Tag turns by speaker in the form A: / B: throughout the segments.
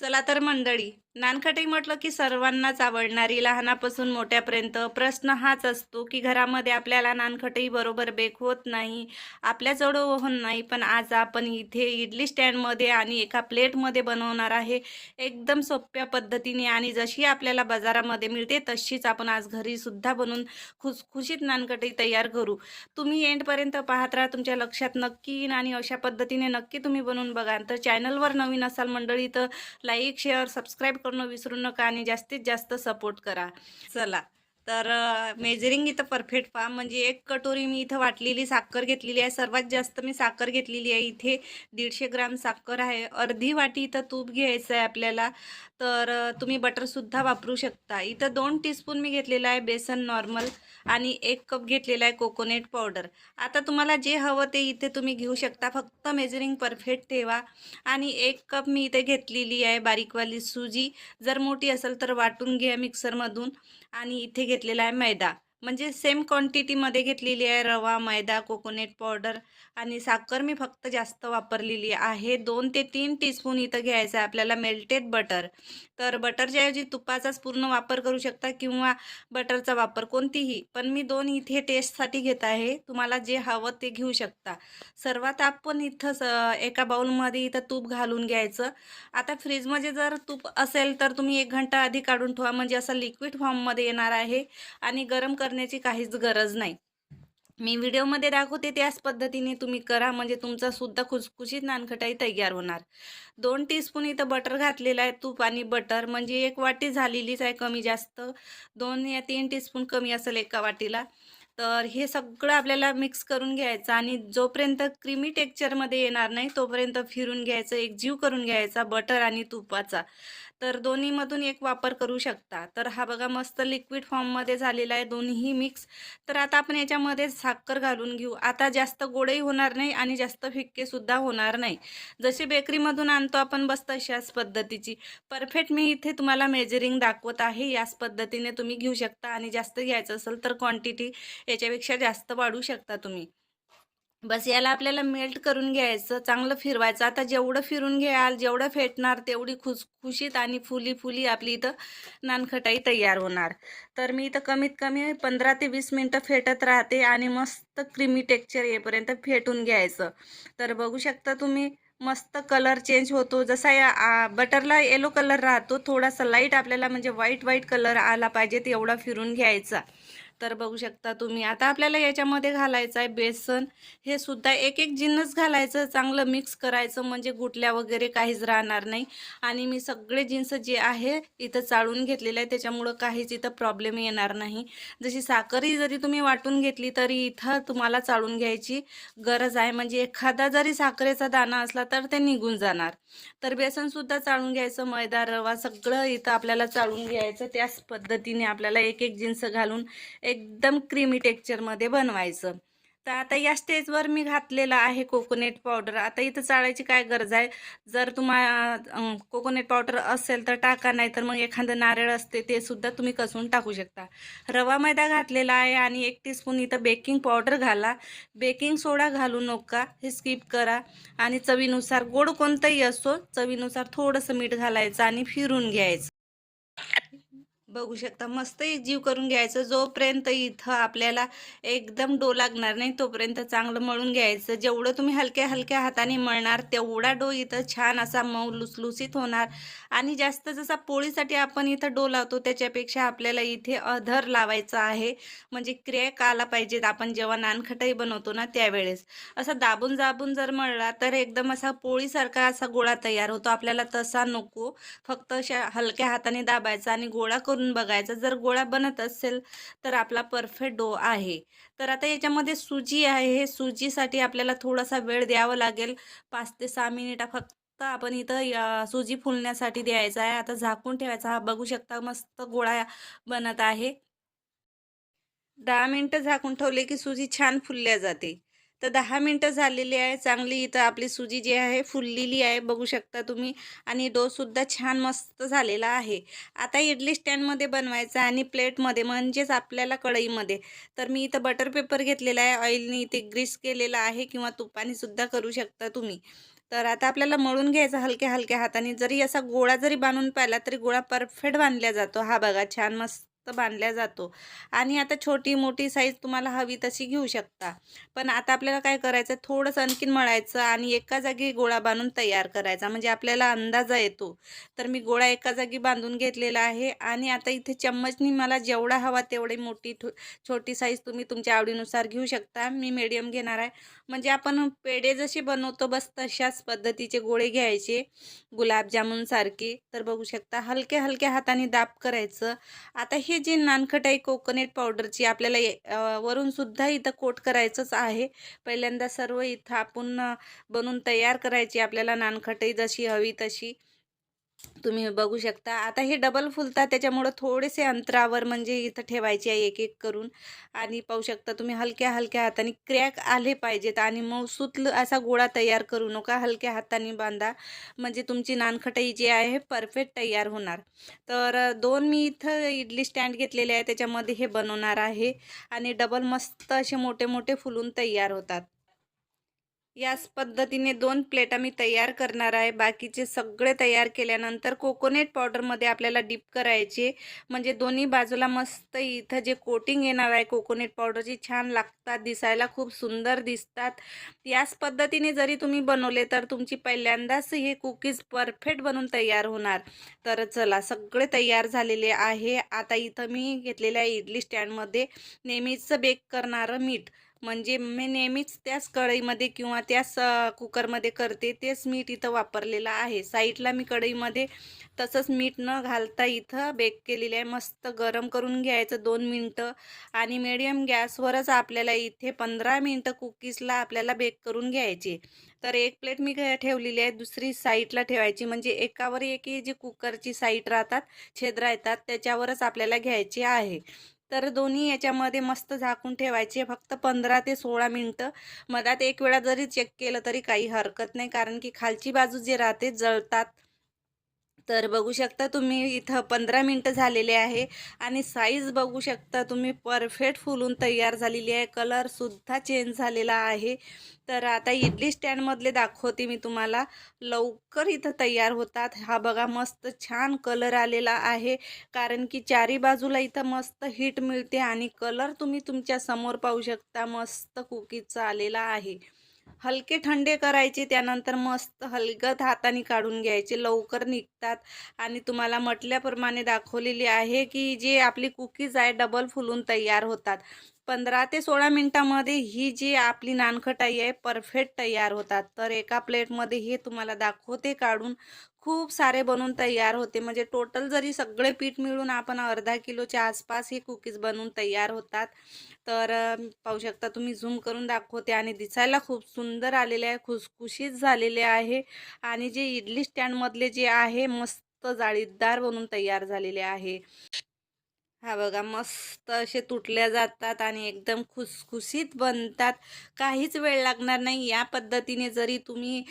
A: चला तर मंडळी. नानखटाई म्हटलं की सर्वांनाच आवडणारी लहानापासून मोठ्यापर्यंत प्रश्न हाच असतो की घरामध्ये आपल्याला नानखटाई बरोबर बेक होत नाही आपल्याजवळ होत नाही पण आज आपण इथे इडली स्टँडमध्ये आणि एका प्लेटमध्ये बनवणार आहे. एकदम सोप्या पद्धतीने आणि जशी आपल्याला बाजारामध्ये मिळते तशीच आपण आज घरीसुद्धा बनवून बनवून खुसखुशीत नानखटई तयार करू. तुम्ही एंडपर्यंत पाहत राहा तुमच्या लक्षात नक्की येईन आणि अशा पद्धतीने नक्की तुम्ही बनवून बघा तर चॅनलवर नवीन असाल मंडळी तर लाईक शेअर सबस्क्राईब करणं विसरू नका आणि जास्तीत जास्त सपोर्ट करा. चला. तर मेजरिंग इथं परफेक्ट पहा. म्हणजे एक कटोरी मी इथं वाटलेली साखर घेतलेली आहे. सर्वात जास्त मी साखर घेतलेली आहे. इथे दीडशे ग्राम साखर आहे. अर्धी वाटी इथं तूप घ्यायचं आहे आपल्याला. तर तुम्ही बटरसुद्धा वापरू शकता. इथं दोन टीस्पून मी घेतलेला आहे बेसन नॉर्मल आणि एक कप घेतलेला आहे कोकोनट पावडर आता तुम्हाला जे हवं ते इथे तुम्ही घेऊ शकता. फक्त मेजरिंग परफेक्ट ठेवा. आणि एक कप मी इथे घेतलेली आहे बारीकवाली सुजी. जर मोठी असेल तर वाटून घ्या मिक्सरमधून आणि इथे घेतलेला आहे मैदा. म्हणजे सेम क्वांटिटीमध्ये घेतलेली आहे रवा मैदा कोकोनट पावडर आणि साखर मी फक्त जास्त वापरलेली आहे. दोन ते तीन टीस्पून इथं घ्यायचं आहे. आपल्याला मेल्टेड बटर तर बटरच्या ऐवजी तुपाचाच पूर्ण वापर करू शकता किंवा बटरचा वापर कोणतीही. पण मी दोन इथे टेस्टसाठी घेत आहे. तुम्हाला जे हवं ते घेऊ शकता. सर्वात आपण इथं स- एका बाउलमध्ये इथं तूप घालून घ्यायचं. आता फ्रीजमध्ये जर तूप असेल तर तुम्ही एक घंटा आधी काढून ठेवा. म्हणजे असं लिक्विड फॉर्ममध्ये येणार आहे. आणि गरम कर करण्याची काहीच गरज नाही. मी व्हिडिओमध्ये दाखवते त्याच पद्धतीने तुम्ही करा म्हणजे तुमचा सुद्धा खुसखुशीत नानखटाई तयार होणार. दोन टीस्पून इथं बटर घातलेलं आहे तूप आणि बटर म्हणजे एक वाटी झालेलीच आहे कमी जास्त. दोन या तीन टीस्पून कमी असेल एका वाटीला. तर हे सगळं आपल्याला मिक्स करून घ्यायचं आणि जोपर्यंत क्रीमी टेक्चरमध्ये येणार नाही तोपर्यंत फिरून घ्यायचं एक जीव करून घ्यायचा बटर आणि तुपाचा. तर दोन्हीमधून एक वापर करू शकता. तर हा बघा मस्त लिक्विड फॉर्ममध्ये झालेला आहे दोन्हीही मिक्स तर आता आपण याच्यामध्ये साखर घालून घेऊ. आता जास्त गोडही होणार नाही आणि जास्त फिक्केसुद्धा होणार नाही. जशी बेकरीमधून आणतो आपण बस तशाच पद्धतीची. परफेक्ट मी इथे तुम्हाला मेजरिंग दाखवत आहे. याच पद्धतीने तुम्ही घेऊ शकता आणि जास्त घ्यायचं असेल तर क्वांटिटी याच्यापेक्षा जास्त वाढू शकता तुम्ही. बस याला आपल्याला मेल्ट करून घ्यायचं चांगलं फिरवायचं. आता जेवढं फिरून घ्याल जेवढं फेटणार तेवढी खुश खुशीत आणि फुली फुली आपली इथं नानखटाई तयार होणार. तर मी इथं कमीत कमी पंधरा ते वीस मिनटं फेटत राहते आणि मस्त क्रीमी टेक्चर येईपर्यंत फेटून घ्यायचं. तर बघू शकता तुम्ही मस्त कलर चेंज होतो. जसा या बटरला येलो कलर राहतो थोडासा लाइट आपल्याला म्हणजे व्हाईट व्हाईट कलर आला पाहिजे तेवढा फिरून घ्यायचा. तर बघू शकता तुम्ही. आता आपल्याला याच्यामध्ये घालायचं आहे बेसन. हे सुद्धा एक एक जिन्नस घालायचं चांगलं मिक्स करायचं म्हणजे गुटल्या वगैरे काहीच राहणार नाही. आणि मी सगळे जिन्स जे आहे इथं चाळून घेतलेले आहे त्याच्यामुळं काहीच इथं प्रॉब्लेम येणार नाही. जशी साखरही जरी तुम्ही वाटून घेतली तरी इथं तुम्हाला चाळून घ्यायची गरज आहे. म्हणजे एखादा जरी साखरेचा दाणा असला तर ते निघून जाणार. तर बेसन सुद्धा चाळून घ्यायचं मैदा रवा सगळं इथं आपल्याला चाळून घ्यायचं. त्याच पद्धतीने आपल्याला एक एक जिन्स घालून एकदम क्रीमी टेक्चरमध्ये बनवायचं. तर आता या स्टेजवर मी घातलेला आहे कोकोनट पावडर आता इथं चाळायची काय गरज आहे? जर तुम्हाला कोकोनट पावडर असेल तर टाका नाही तर मग एखादं नारळ असते ते सुद्धा तुम्ही कसून टाकू शकता. रवा मैदा घातलेला आहे आणि एक टीस्पून इथं बेकिंग पावडर घाला. बेकिंग सोडा घालू नका हे स्किप करा. आणि चवीनुसार गोड कोणतंही असो चवीनुसार थोडंसं मीठ घालायचं आणि फिरून घ्यायचं. बघू शकता. मस्त एक जीव करून घ्यायचं. जोपर्यंत इथं आपल्याला एकदम डो लागणार नाही तोपर्यंत चांगलं मळून घ्यायचं. जेवढं तुम्ही हलक्या हलक्या हाताने मळणार तेवढा डो इथं छान असा मऊ लुसलुसीत होणार. आणि जास्त जसा पोळीसाठी आपण इथं डो लावतो त्याच्यापेक्षा आपल्याला इथे अधर लावायचा आहे. म्हणजे क्रॅक आला पाहिजेत. आपण जेव्हा नानखटाई बनवतो ना त्यावेळेस. असं दाबून दाबून जर मळला तर एकदम असा पोळीसारखा असा गोळा तयार होतो. आपल्याला तसा नको. फक्त अशा हलक्या हाताने दाबायचा आणि गोळा करून बघायचा. जर गोळा बनत असेल तर आपला परफेक्ट डो आहे. तर आता याच्यामध्ये सुजी आहे. हे सुजीसाठी आपल्याला थोडासा वेळ द्यावा लागेल. पाच ते सहा मिनिटा फक्त आपण इथं सुजी फुलण्यासाठी द्यायचा आहे. आता झाकून ठेवायचा. हा बघू शकता मस्त गोळा बनत आहे. दहा मिनटं झाकून ठेवले की सुजी छान फुलल्या जाते. तर दहा मिनटं झालेली आहे. चांगली इथं आपली सुजी जी आहे फुललेली आहे बघू शकता तुम्ही. आणि डोसुद्धा छान मस्त झालेला आहे. आता इडली स्टँडमध्ये बनवायचं आणि प्लेटमध्ये म्हणजेच आपल्याला कढईमध्ये. तर मी इथं बटर पेपर घेतलेला आहे ऑइलनी इथे ग्रीस केलेला आहे किंवा तुपानेसुद्धा करू शकता तुम्ही. तर आता आपल्याला मळून घ्यायचा हलक्या हलक्या हाताने. जरी असा गोळा जरी बांधून पाहिला तरी गोळा परफेक्ट बांधला जातो. हा बघा छान मस्त बांधल्या जातो. आणि आता छोटी मोठी साईज तुम्हाला हवी तशी घेऊ शकता. पण आता आपल्याला काय करायचं थोडंसं आणखीन मळायचं आणि एका जागी गोळा बांधून तयार करायचा. म्हणजे आपल्याला अंदाजा येतो. तर मी गोळा एका जागी बांधून घेतलेला आहे. आणि आता इथे चम्मचनी मला जेवढा हवा तेवढी मोठी छोटी साईज तुम्ही तुमच्या आवडीनुसार घेऊ शकता. मी मीडियम घेणार आहे. म्हणजे आपण पेढे जसे बनवतो बस तशाच पद्धतीचे गोळे घ्यायचे. गुलाबजामुनसारखे तर बघू शकता हलक्या हलक्या हाताने दाब करायचं. आता हे जे नानखट आहे कोकोनट पावडरची आपल्याला वरून सुद्धा इथं कोट करायचंच आहे. पहिल्यांदा सर्व इथं आपण बनवून तयार करायची आपल्याला नानखटाई जशी हवी तशी. तुम्ही बघू शकता. आता हे डबल फुलतात. त्याच्यामुळं थोडेसे अंतरावर म्हणजे इथं ठेवायचे आहे एक एक करून. आणि पाहू शकता तुम्ही हलक्या हलक्या हाताने क्रॅक आले पाहिजेत. आणि मऊसूत असा गोळा तयार करू नका. हलक्या हाताने बांधा. म्हणजे तुमची नानखटाई जी आहे परफेक्ट तयार होणार. तर दोन मी इथं इडली स्टँड घेतलेले आहे. त्याच्यामध्ये हे बनवणार आहे. आणि डबल मस्त असे मोठे मोठे फुलून तयार होतात. याच पद्धतीने दोन प्लेटा मी तयार करणार आहे. बाकीचे सगळे तयार केल्यानंतर कोकोनट पावडरमध्ये आपल्याला डीप करायचे. म्हणजे दोन्ही बाजूला मस्त इथं जे कोटिंग येणार आहे कोकोनट पावडरची छान लागतात दिसायला खूप सुंदर दिसतात. याच पद्धतीने जरी तुम्ही बनवले तर तुमची पहिल्यांदाच हे कुकीज परफेक्ट बनून तयार होणार. तर चला सगळे तयार झालेले आहे. आता इथं मी घेतलेल्या इडली स्टँडमध्ये नेहमीचं बेक करणारं मीठ. म्हणजे मी नेहमीच त्याच कढईमध्ये किंवा त्याच कुकरमध्ये करते तेच मीठ इथं वापरलेलं आहे. साईडला मी कढईमध्ये तसंच मीठ न घालता इथं बेक केलेलं आहे. मस्त गरम करून घ्यायचं दोन मिनटं आणि मिडियम गॅसवरच आपल्याला इथे पंधरा मिनटं कुकीजला आपल्याला बेक करून घ्यायचे. तर एक प्लेट मी ठेवलेली आहे. दुसरी साईडला ठेवायची. म्हणजे एकावर एक ही जी कुकरची साईट राहतात छेद्रा येतात त्याच्यावरच आपल्याला घ्यायची आहे. तर दोन्ही याच्यामध्ये मस्त झाकून ठेवायचे. फक्त पंधरा ते सोळा मिनटं. मधात एक वेळा जरी चेक केलं तरी काही हरकत नाही. कारण की खालची बाजू जे राहते जळतात. तर बघू शकता तुम्ही इथं पंधरा मिनटं झालेले आहे. आणि साईज बघू शकता तुम्ही परफेक्ट फुलून तयार झालेली आहे. कलरसुद्धा चेंज झालेला आहे. तर आता इडली स्टँडमधले दाखवते मी तुम्हाला. लवकर इथं तयार होतात. हा बघा मस्त छान कलर आलेला आहे. कारण की चारी बाजूला इथं मस्त हीट मिळते आणि कलर तुम्ही तुमच्यासमोर पाहू शकता. मस्त कुकीजचा आलेला आहे. हलके थंडे करायचे त्यानंतर मस्त हलगत हाताने काढून घ्यायचे लवकर निघतात. आणि तुम्हाला म्हटल्याप्रमाणे दाखवलेली आहे की जे आपली कुकीज आहे डबल फुलून तयार होतात. पंधरा ते सोळा मिनटामध्ये ही जी आपली नानखटाई आहे परफेक्ट तयार होतात. तर एका प्लेटमध्ये हे तुम्हाला दाखवते काढून. खूप सारे बनवून तयार होते. म्हणजे टोटल जरी सगळे पीठ मिळून आपण अर्धा किलोच्या आसपास हे कुकीज बनवून तयार होतात. तर पाहू शकता तुम्ही झूम करून दाखवते आणि दिसायला खूप सुंदर आलेले आहे खुसखुशीत झालेले आहे. आणि जे इडली स्टँडमधले जे आहे मस्त जाळीदार बनून तयार झालेले आहे. हा बघा मस्त असे तुटल्या जातात आणि एकदम खुसखुशीत बनतात. काहीच वेळ लागणार नाही. या पद्धतीने जरी तुम्ही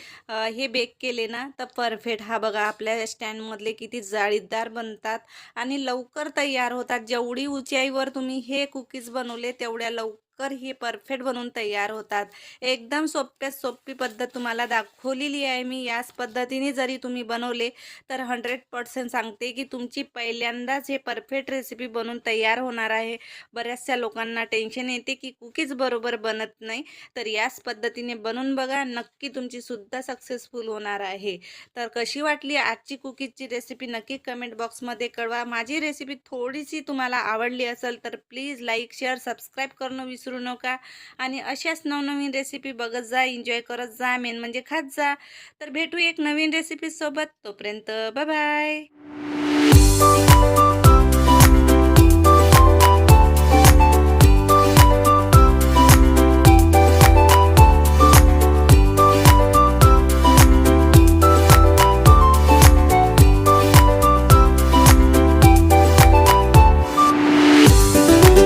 A: हे बेक केले ना तर परफेक्ट हा बघा आपल्या स्टँडमधले किती जाळीदार बनतात आणि लवकर तयार होतात. जेवढी उंचाईवर तुम्ही हे कुकीज बनवले तेवढ्या लवकर हे परफेक्ट बनवून तयार होतात. एकदम सोप्यात सोपी पद्धत तुम्हाला दाखवलेली आहे मी. याच पद्धतीने जरी तुम्ही बनवले तर हंड्रेड पर्सेंट सांगते की तुमची पहिल्यांदाच हे परफेक्ट रेसिपी बनून तयार होणार आहे. बऱ्याचशा लोकांना टेन्शन येते की कुकीज बरोबर बनत नाही. तर याच पद्धतीने बनवून बघा नक्की तुमची सुद्धा सक्सेसफुल होणार आहे. तर कशी वाटली आजची कुकीजची रेसिपी नक्की कमेंट बॉक्समध्ये कळवा. माझी रेसिपी थोडीशी तुम्हाला आवडली असेल तर प्लीज लाईक शेअर सबस्क्राईब करणं विसरू नका. आणि अशाच नवनवीन रेसिपी बघत जा एन्जॉय करत जा मेन म्हणजे खात जा. तर भेटू एक नवीन रेसिपी सोबत. तोपर्यंत बाय